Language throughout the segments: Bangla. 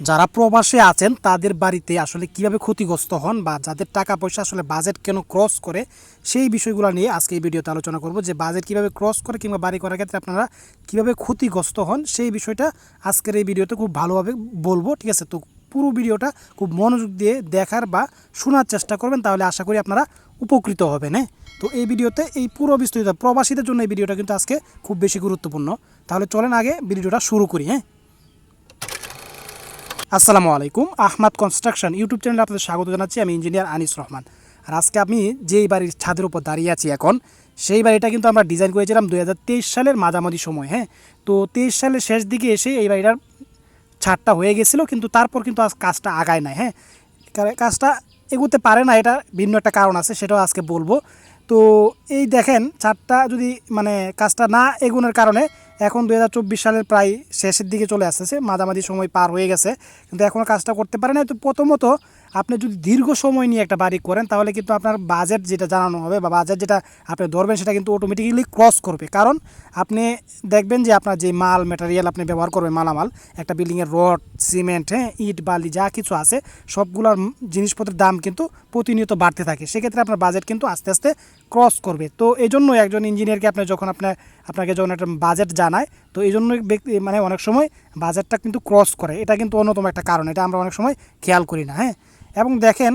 যারা প্রবাসে আছেন, তাদের বাড়িতে আসলে কীভাবে ক্ষতিগ্রস্ত হন বা যাদের টাকা পয়সা আসলে বাজেট কেন ক্রস করে, সেই বিষয়গুলো নিয়ে আজকে এই ভিডিওতে আলোচনা করব। যে বাজেট কীভাবে ক্রস করে কিংবা বাড়ি করার ক্ষেত্রে আপনারা কীভাবে ক্ষতিগ্রস্ত হন, সেই বিষয়টা আজকের এই ভিডিওতে খুব ভালোভাবে বলব, ঠিক আছে? তো পুরো ভিডিওটা খুব মনোযোগ দিয়ে দেখার বা শোনার চেষ্টা করবেন, তাহলে আশা করি আপনারা উপকৃত হবেন হ্যাঁ? তো এই ভিডিওতে এই পুরো বিস্তৃত প্রবাসীদের জন্য এই ভিডিওটা কিন্তু আজকে খুব বেশি গুরুত্বপূর্ণ। তাহলে চলেন আগে ভিডিওটা শুরু করি হ্যাঁ? আসসালামু আলাইকুম। আহমাদ কনস্ট্রাকশন ইউটিউব চ্যানেলে আপনাদের স্বাগত জানাচ্ছি। আমি ইঞ্জিনিয়ার আনিস রহমান। আর আজকে আমি যেই বাড়ির ছাদের উপর দাঁড়িয়ে আছি এখন, সেই বাড়িটা কিন্তু আমরা ডিজাইন করেছিলাম দু হাজার তেইশ সালের মাঝামাঝি সময় হ্যাঁ? তো তেইশ সালের শেষ দিকে এসে এই বাড়িটার ছাদটা হয়ে গেছিল, কিন্তু তারপর কিন্তু আজ কাজটা আগায় নাই হ্যাঁ? কাজটা এগোতে পারে না, এটা ভিন্ন একটা কারণ আছে, সেটাও আজকে বলব। তো এই দেখেন, ছাদটা যদি মানে কাজটা না এগোনোর কারণে এখন দু হাজার চব্বিশ সালের প্রায় শেষের দিকে চলে আসতেছে। মাঝামাঝি সময় পার হয়ে গেছে। কিন্তু এখনও কাজটা করতে পারে না তো প্রথমত আপনি যদি দীর্ঘ সময় নিয়ে একটা বাড়ি করেন, তাহলে কিন্তু আপনার বাজেট যেটা জানানো হবে বা বাজেট যেটা আপনি ধরবেন, সেটা কিন্তু অটোমেটিক্যালি ক্রস করবে। কারণ আপনি দেখবেন যে আপনার যে মাল ম্যাটেরিয়াল আপনি ব্যবহার করবেন, মালামাল, একটা বিল্ডিংয়ের রড সিমেন্ট হ্যাঁ ইট, বালি, যা কিছু আছে, সবগুলোর জিনিসপত্রের দাম কিন্তু প্রতিনিয়ত বাড়তে থাকে। সেক্ষেত্রে আপনার বাজেট কিন্তু আস্তে আস্তে ক্রস করবে। তো এই জন্য একজন ইঞ্জিনিয়ারকে আপনি যখন আপনার আপনাকে যখন একটা বাজেট জানায়, তো এই জন্য ব্যক্তি মানে অনেক সময় বাজেটটা কিন্তু ক্রস করে। এটা কিন্তু অন্যতম একটা কারণ। এটা আমরা অনেক সময় খেয়াল করি না হ্যাঁ। এবং দেখেন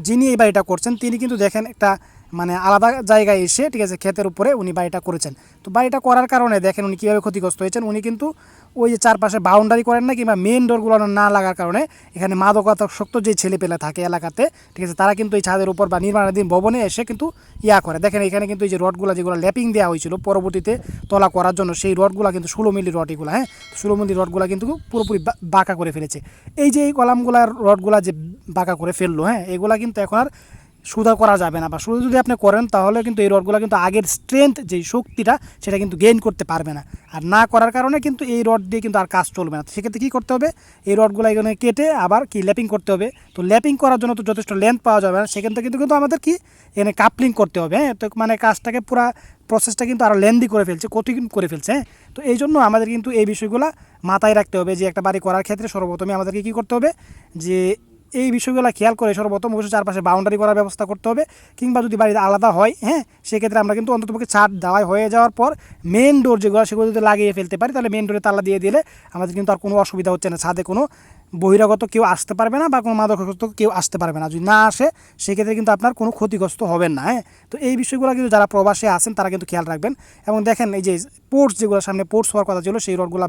যিনি এই বাড়িটা করছেন তিনি কিন্তু দেখেন একটা মানে আলাদা জায়গায় এসে, ঠিক আছে, ক্ষেতের উপরে উনি বাড়িটা করেছেন। তো বাড়িটা করার কারণে দেখেন উনি কীভাবে ক্ষতিগ্রস্ত হয়েছেন। উনি কিন্তু ওই যে চারপাশে বাউন্ডারি করেন না, কিংবা মেন ডোরগুলো না লাগার কারণে এখানে মাদকাসক্ত যে ছেলেপেলে থাকে এলাকাতে, ঠিক আছে, তারা কিন্তু এই ছাদের উপর বা নির্মাণাধীন ভবনে এসে কিন্তু ইয়া করে। দেখেন এখানে কিন্তু এই যে রডগুলো, যেগুলো ল্যাপিং দেওয়া হয়েছিল পরবর্তীতে তলা করার জন্য, সেই রডগুলো কিন্তু ষোলো মিলি রড এগুলো হ্যাঁ ষোলো মিলি রডগুলো কিন্তু পুরোপুরি বাঁকা করে ফেলেছে। এই যে এই কলামগুলার রডগুলা যে বাঁকা করে ফেলল হ্যাঁ এগুলা কিন্তু এখন আর সুদা করা যাবে না বা শুধু যদি আপনি করেন, তাহলে কিন্তু এই রডগুলো কিন্তু আগের স্ট্রেংথ যেই শক্তিটা, সেটা কিন্তু গেইন করতে পারবে না। আর না করার কারণে কিন্তু এই রড দিয়ে কিন্তু আর কাজ চলবে না। সেক্ষেত্রে কী করতে হবে? এই রডগুলো এখানে কেটে আবার কি ল্যাপিং করতে হবে। তো ল্যাপিং করার জন্য তো যথেষ্ট লেন্থ পাওয়া যাবে না। সেখান থেকে কিন্তু কিন্তু আমাদের কি? এখানে কাপলিং করতে হবে হ্যাঁ? তো মানে কাজটাকে পুরা প্রসেসটা কিন্তু আরও লেন্দি করে ফেলছে, কঠিন করে ফেলছে হ্যাঁ? তো এই জন্য আমাদের কিন্তু এই বিষয়গুলো মাথায় রাখতে হবে যে একটা বাড়ি করার ক্ষেত্রে সর্বপ্রথমে আমাদেরকে কী করতে হবে? যে এই বিষয়গুলো খেয়াল করে সর্বপ্রথম অবশ্যই চারপাশে বাউন্ডারি করার ব্যবস্থা করতে হবে কিংবা যদি বাড়িতে আলাদা হয় হ্যাঁ সেক্ষেত্রে আমরা কিন্তু অন্ততপক্ষে ছাদ দেওয়াই হয়ে যাওয়ার পর মেন ডোর যেগুলো, সেগুলো যদি লাগিয়ে ফেলতে পারি, তাহলে মেন ডোরে তালা দিয়ে দিলে আমাদের কিন্তু আর কোনো অসুবিধা হচ্ছে না। ছাদে কোনো বহিরাগত কেউ আসতে পারবে না বা কোনো মাদকাসক্ত কেউ আসতে পারবে না। যদি না আসে, সেক্ষেত্রে কিন্তু আপনার কোনো ক্ষতিগ্রস্ত হবেন না হ্যাঁ। তো এই বিষয়গুলো কিন্তু যারা প্রবাসে আছেন, তারা কিন্তু খেয়াল রাখবেন। এবং দেখেন এই যে পোর্টস যেগুলো সামনে পোর্টস হওয়ার কথা ছিল, সেই রডগুলো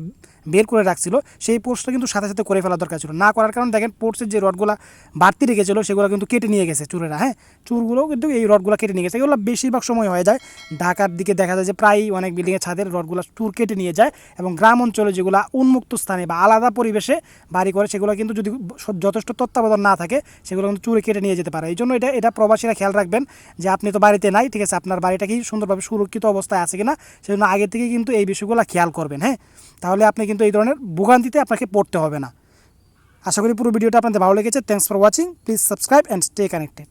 বের করে রাখছিল। সেই পোর্টসটা কিন্তু সাথে সাথে করে ফেলা দরকার ছিল। না করার কারণে দেখেন পোর্টসের যে রডগুলো বাড়তি রেখেছিল, সেগুলো কিন্তু কেটে নিয়ে গেছে চুরেরা হ্যাঁ? চুরগুলো কিন্তু এই রডগুলো কেটে নিয়ে গেছে। এগুলো বেশিরভাগ সময় হয়ে যায় ঢাকার দিকে দেখা যায় যে প্রায়ই অনেক বিল্ডিংয়ের ছাদের রডগুলো চুর কেটে নিয়ে যায় এবং গ্রাম অঞ্চলে যেগুলো উন্মুক্ত স্থানে বা আলাদা পরিবেশে বাড়ি করে, সেগুলো কিন্তু যদি যথেষ্ট তত্ত্বাবধান না থাকে, সেগুলো কিন্তু চুরে কেটে নিয়ে যেতে পারে। এই জন্য এটা এটা প্রবাসীরা খেয়াল রাখবেন যে আপনি তো বাড়িতে নাই, ঠিক আছে? আপনার বাড়িটা কি সুন্দরভাবে সুরক্ষিত অবস্থায় আছে কিনা? সেজন্য আগে থেকে কিন্তু এই বিষয়গুলো খেয়াল করবেন হ্যাঁ? তাহলে আপনি কিন্তু এই ধরনের ভোগান্তিতে আপনাকে পড়তে হবে না। আশা করি পুরো ভিডিওটা আপনাদের ভালো লেগেছে। Thanks for watching please subscribe and stay connected